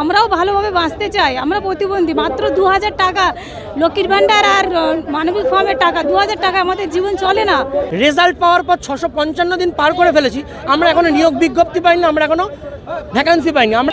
আমরাও ভালোভাবে বাঁচতে চাই। আমরা প্রতিবন্ধী, মাত্র দু হাজার টাকা লক্ষ্মীর ভাণ্ডার আর মানবিক ফার্মের টাকা দু হাজার টাকা আমাদের জীবন চলে না। রেজাল্ট পাওয়ার পর ছশো পঞ্চান্ন দিন পার করে ফেলেছি। আমরা এখনও নিয়োগ বিজ্ঞপ্তি পাইনি, আমরা এখনও ভ্যাকান্সি পাইনি। আমরা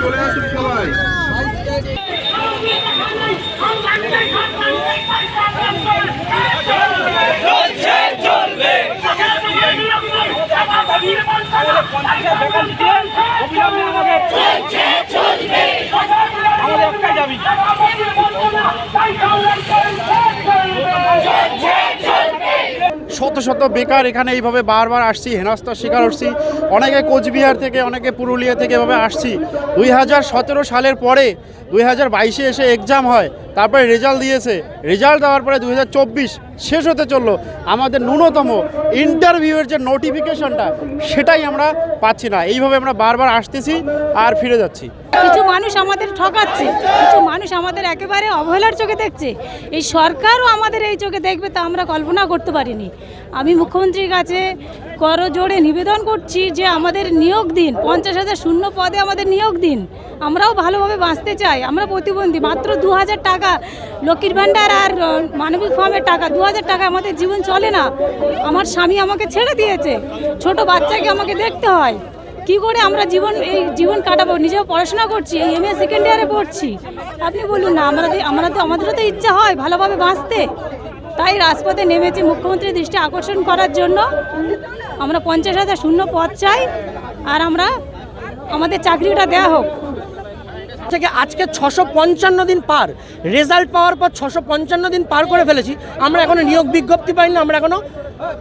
চলে আসুন সবাই চলবে। শত শত বেকার এখানে এইভাবে বারবার আসছি, হেনস্থার শিকার হচ্ছি। অনেকে কোচবিহার থেকে, অনেকে পুরুলিয়া থেকে এভাবে আসছি। দুই হাজার সতেরো সালের পরে, দুই হাজার এসে এক্সাম হয়, তারপরে রেজাল্ট দিয়েছে। রেজাল্ট দেওয়ার পরে দুই হাজার চব্বিশ শেষ হতে চলল। আমাদের ন্যূনতম ইন্টারভিউয়ের যে নোটিফিকেশনটা সেটাই আমরা পাচ্ছি না। এইভাবে আমরা বারবার আসতেছি আর ফিরে যাচ্ছি। কিছু মানুষ আমাদের ঠকাচ্ছে, কিছু মানুষ আমাদের একেবারে অবহেলার চোখে দেখছে। এই সরকারও আমাদের এই চোখে দেখবে তা আমরা কল্পনা করতে পারিনি। আমি মুখ্যমন্ত্রীর কাছে করজোড়ে নিবেদন করছি যে আমাদের নিয়োগ দিন, পঞ্চাশ হাজার শূন্য পদে আমাদের নিয়োগ দিন। আমরাও ভালোভাবে বাঁচতে চাই। আমরা প্রতিবন্ধী, মাত্র দু হাজার টাকা, লক্ষ্মীর ভাণ্ডার আর মানবিক ফর্মের টাকা, দু হাজার টাকা আমাদের জীবন চলে না। আমার স্বামী আমাকে ছেড়ে দিয়েছে। ছোট বাচ্চাকে আমাকে দেখতে হয়। কি করে আমরা জীবন, এই জীবন কাটাবো? নিজেও পড়াশোনা করছি, এই এম এ সেকেন্ড ইয়ারে পড়ছি। আপনি বলুন না, আমরা আমরা তো, আমাদেরও তো ইচ্ছা হয় ভালোভাবে বাঁচতে। তাই রাজপথে নেমেছি মুখ্যমন্ত্রীর দৃষ্টি আকর্ষণ করার জন্য। আমরা পঞ্চাশ হাজার শূন্য পদ চাই, আর আমরা, আমাদের চাকরিটা দেওয়া হোক। থেকে আজকে ছশো পঞ্চান্ন দিন পার। রেজাল্ট পাওয়ার পর ছশো পঞ্চান্ন দিন পার করে ফেলেছি। আমরা এখনও নিয়োগ বিজ্ঞপ্তি পাইনি, আমরা এখনও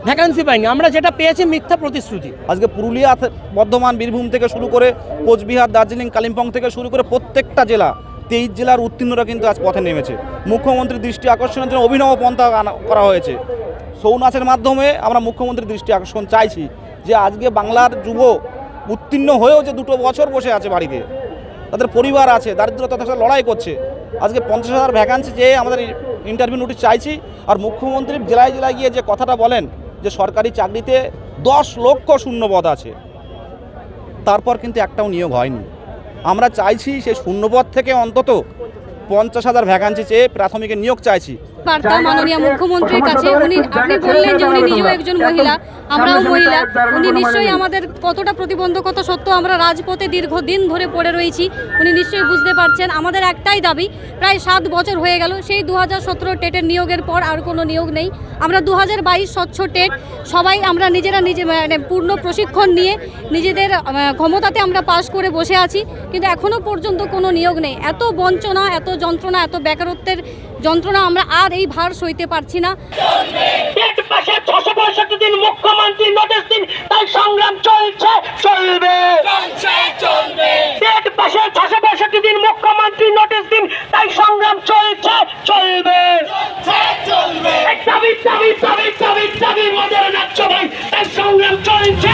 ভ্যাকান্সি পাইনি। আমরা যেটা পেয়েছি মিথ্যা প্রতিশ্রুতি। আজকে পুরুলিয়া বর্ধমান, বীরভূম থেকে শুরু করে কোচবিহার, দার্জিলিং, কালিম্পং থেকে শুরু করে প্রত্যেকটা জেলা, তেইশ জেলার উত্তীর্ণরা কিন্তু আজ পথে নেমেছে। মুখ্যমন্ত্রীর দৃষ্টি আকর্ষণের জন্য অভিনব পন্থা করা হয়েছে। ছৌ নাচের মাধ্যমে আমরা মুখ্যমন্ত্রীর দৃষ্টি আকর্ষণ চাইছি যে আজকে বাংলার যুব উত্তীর্ণ হয়েও যে দুটো বছর বসে আছে বাড়িতে তাদের পরিবার আছে দারিদ্রতার সাথে লড়াই করছে। আজকে পঞ্চাশ হাজার ভ্যাকান্সি চেয়ে আমাদের ইন্টারভিউ নোটিশ চাইছি, আর মুখ্যমন্ত্রী জেলায় জেলায় গিয়ে যে কথাটা বলেন, যে সরকারি চাকরিতে দশ লক্ষ শূন্যপদ আছে। তারপর কিন্তু একটাও নিয়োগ হয়নি। আমরা চাইছি সেই শূন্যপদ থেকে অন্তত পঞ্চাশ হাজার ভ্যাকান্সি চেয়ে প্রাথমিকের নিয়োগ চাইছি। বার্তা মাননীয় মুখ্যমন্ত্রীর কাছে উনি আপনি বললেন যে উনি নিজেও একজন মহিলা আমরাও মহিলা। উনি নিশ্চয়ই আমাদের কতটা প্রতিবন্ধকতা সত্ত্বেও আমরা রাজপথে দীর্ঘদিন ধরে পড়ে রয়েছি উনি নিশ্চয়ই বুঝতে পারছেন। আমাদের একটাই দাবি প্রায় সাত বছর হয়ে গেল সেই দু হাজার সতেরো টেটের নিয়োগের পর আর কোনো নিয়োগ নেই। আমরা দু হাজার বাইশ স্বচ্ছ টেট সবাই আমরা নিজেরা নিজে মানে পূর্ণ প্রশিক্ষণ নিয়ে নিজেদের ক্ষমতাতে আমরা পাশ করে বসে আছি কিন্তু এখনও পর্যন্ত কোনো নিয়োগ নেই। এত বঞ্চনা এত যন্ত্রণা এত বেকারত্বের যন্ত্রণা আমরা আর আর এই ভার সইতে পারছি না। দিন মুখ্যমন্ত্রী নোটিশ দিন তাই সংগ্রাম চলছে চলবে। এক পাশে ছশো পঁয়ষট্টি দিন মুখ্যমন্ত্রী নোটিশ দিন তাই সংগ্রাম চলছে চলবে। দাবি দাবি দাবি দাবি দাবি মজার নাচ্ছ চলবে তাই সংগ্রাম চলছে